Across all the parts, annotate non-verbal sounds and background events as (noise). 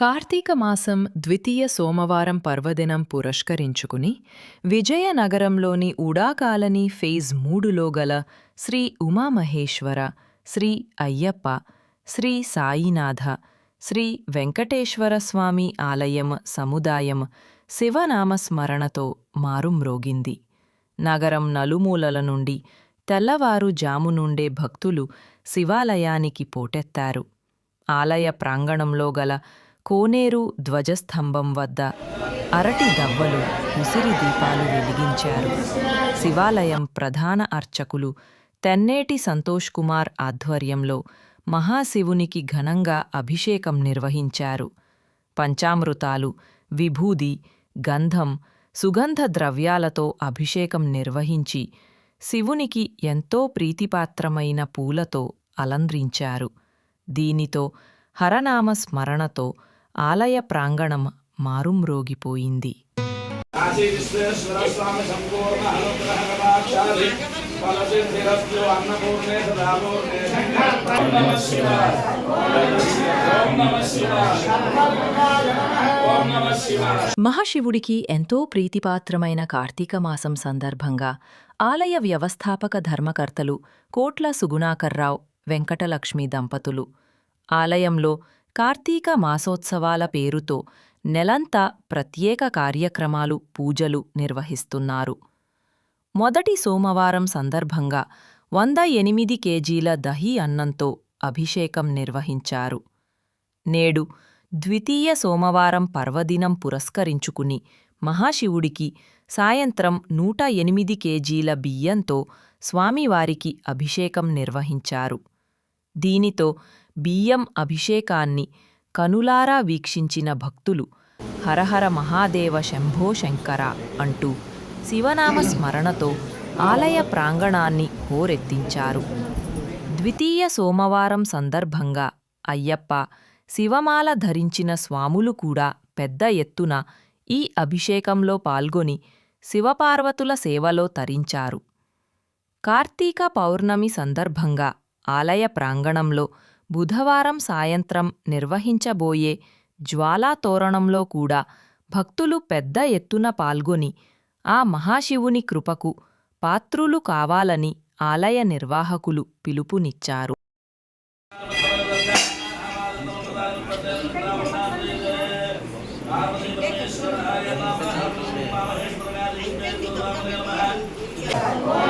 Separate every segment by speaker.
Speaker 1: కార్తీక మాసం ద్వితీయ సోమవారం పర్వదినం పురస్కరించుకుని విజయనగరంలోని ఉడాకాలనీ ఫేజ్ మూడులో గల శ్రీ ఉమామహేశ్వర శ్రీ అయ్యప్ప శ్రీ సాయినాథ శ్రీ వెంకటేశ్వర స్వామి ఆలయం సముదాయం శివనామస్మరణతో మారుమ్రోగింది. నగరం నలుమూలల నుండి తెల్లవారుజాము నుండే భక్తులు శివాలయానికి పోటెత్తారు. ఆలయ ప్రాంగణంలో గల కోనేరు ధ్వజస్తంభం వద్ద అరటి దవ్వలు ఉసిరి దీపాలు వెలిగించారు. శివాలయం ప్రధాన అర్చకులు తెన్నేటి సంతోష్ కుమార్ ఆధ్వర్యంలో మహాశివునికి ఘనంగా అభిషేకం నిర్వహించారు. పంచామృతాలు విభూది గంధం సుగంధ ద్రవ్యాలతో అభిషేకం నిర్వహించి శివునికి ఎంతో ప్రీతిపాత్రమైన పూలతో అలంద్రించారు దీనితో హరనామ స్మరణతో ఆలయ ప్రాంగణం మారుమ్రోగిపోయింది. మహాశివుడికి ఎంతో ప్రీతిపాత్రమైన కార్తీక మాసం సందర్భంగా ఆలయ వ్యవస్థాపక ధర్మకర్తలు కోట్ల సుగుణాకర్రావు వెంకటలక్ష్మి దంపతులు. ఆలయంలో కార్తీక మాసోత్సవాల పేరుతో నెలంతా ప్రత్యేక కార్యక్రమాలు పూజలు నిర్వహిస్తున్నారు. మొదటి సోమవారం సందర్భంగా వంద ఎనిమిది కేజీల దహి అన్నంతో అభిషేకం నిర్వహించారు. నేడు ద్వితీయ సోమవారం పర్వదినం పురస్కరించుకుని మహాశివుడికి సాయంత్రం నూట ఎనిమిది కేజీల బియ్యంతో స్వామివారికి అభిషేకం నిర్వహించారు. దీనితో బియ్యం అభిషేకాన్ని కనులారా వీక్షించిన భక్తులు హరహర మహాదేవ శంభో శంకర అంటూ శివనామ స్మరణతో ఆలయ ప్రాంగణాన్ని హోరెత్తించారు. ద్వితీయ సోమవారం సందర్భంగా అయ్యప్ప శివమాల ధరించిన స్వాములు కూడా పెద్ద ఎత్తున ఈ అభిషేకంలో పాల్గొని శివపార్వతుల సేవలో తరించారు. కార్తీక పౌర్ణమి సందర్భంగా ఆలయ ప్రాంగణంలో బుధవారం సాయంత్రం నిర్వహించబోయే జ్వాలాతోరణంలో కూడా భక్తులు పెద్ద ఎత్తున పాల్గొని ఆ మహాశివుని కృపకు పాత్రులు కావాలని ఆలయ నిర్వాహకులు పిలుపునిచ్చారు.
Speaker 2: ఓం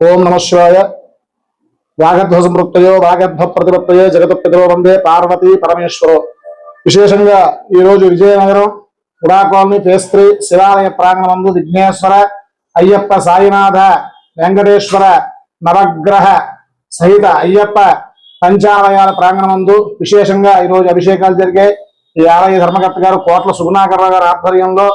Speaker 3: ఓం నమ శివాయ. వాగర్ధ సంపృక్తయో వాగర్ధ ప్రతిపత్తయో జగతపితరో వందే పార్వతీ పరమేశ్వరో. విశేషంగా ఈరోజు విజయనగరం ఉడా కాలనీ పేస్త్రి శివాలయ ప్రాంగణమందు విఘ్నేశ్వర అయ్యప్ప సాయినాథ వెంకటేశ్వర నవగ్రహ సహిత అయ్యప్ప పంచాలయాల ప్రాంగణమందు విశేషంగా ఈరోజు అభిషేకాలు జరిగాయి. ఈ ఆలయ ధర్మకర్త గారు కోట్ల సుగుణాకర్రావు గారి ఆధ్వర్యంలో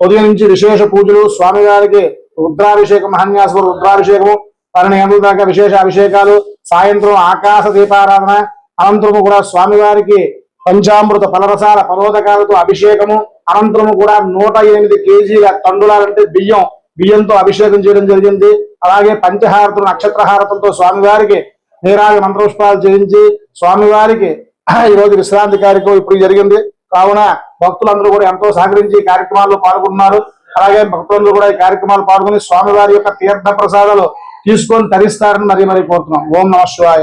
Speaker 3: ఉదయం నుంచి విశేష పూజలు స్వామివారికి రుద్రాభిషేకం మహాన్యాసపుర రుద్రాభిషేకము పన్నెండు గంటల దాకా విశేష అభిషేకాలు సాయంత్రం ఆకాశ దీపారాధన అనంతరము కూడా స్వామివారికి పంచామృత ఫలరసాల ఫలోదకాలతో అభిషేకము అనంతరము కూడా నూట ఎనిమిది కేజీల తండులాలంటే బియ్యం బియ్యంతో అభిషేకం చేయడం జరిగింది. అలాగే పంచహారతులు నక్షత్రహారతులతో స్వామివారికి నీరాగ మంత్రపుష్పాలు చేయించి స్వామివారికి (clears throat) ఈ రోజు విశ్రాంతి కార్యక్రమం ఇప్పుడు జరిగింది. కావున భక్తులందరూ కూడా ఎంతో సహకరించి ఈ కార్యక్రమాల్లో పాల్గొంటున్నారు. అలాగే భక్తులందరూ కూడా ఈ కార్యక్రమాలు పాల్గొని స్వామివారి యొక్క తీర్థ ప్రసాదాలు తీసుకొని తరిస్తారని మరి మరి కోరుతున్నాం. ఓం నమ శివాయ.